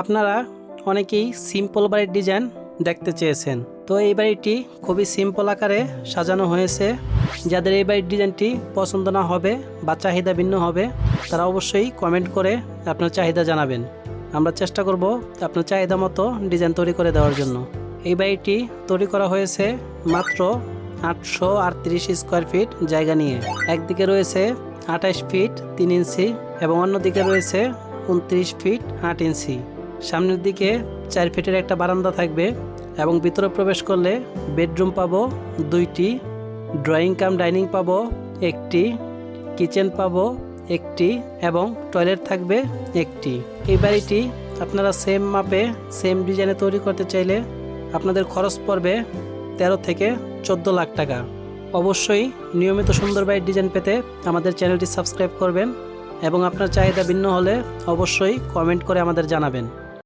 আপনারা অনেকেই সিম্পল বাড়ির ডিজাইন দেখতে চেয়েছেন। তো এই বাড়িটি খুবই সিম্পল আকারে সাজানো হয়েছে। যাদের এই বাড়ির ডিজাইনটি পছন্দ না হবে বা চাহিদা ভিন্ন হবে, তারা অবশ্যই কমেন্ট করে আপনার চাহিদা জানাবেন। আমরা চেষ্টা করব আপনার চাহিদা মতো ডিজাইন তৈরি করে দেওয়ার জন্য। এই বাড়িটি তৈরি করা হয়েছে মাত্র আটশো আটত্রিশ স্কোয়ার ফিট জায়গা নিয়ে। একদিকে রয়েছে আঠাশ ফিট তিন ইঞ্চি এবং অন্যদিকে রয়েছে উনত্রিশ ফিট আট ইঞ্চি সামনের দিকে চার ফিটের একটা বারান্দা থাকবে এবং ভিতরে প্রবেশ করলে বেডরুম পাবো দুইটি, ড্রয়িং কাম, ডাইনিং পাবো একটি, কিচেন পাবো একটি এবং টয়লেট থাকবে একটি। এই বাড়িটি আপনারা সেম মাপে সেম ডিজাইনে তৈরি করতে চাইলে আপনাদের খরচ পড়বে তেরো থেকে চোদ্দ লাখ টাকা। অবশ্যই নিয়মিত সুন্দর বাড়ির ডিজাইন পেতে আমাদের চ্যানেলটি সাবস্ক্রাইব করবেন এবং আপনার চাহিদা ভিন্ন হলে অবশ্যই কমেন্ট করে আমাদের জানাবেন।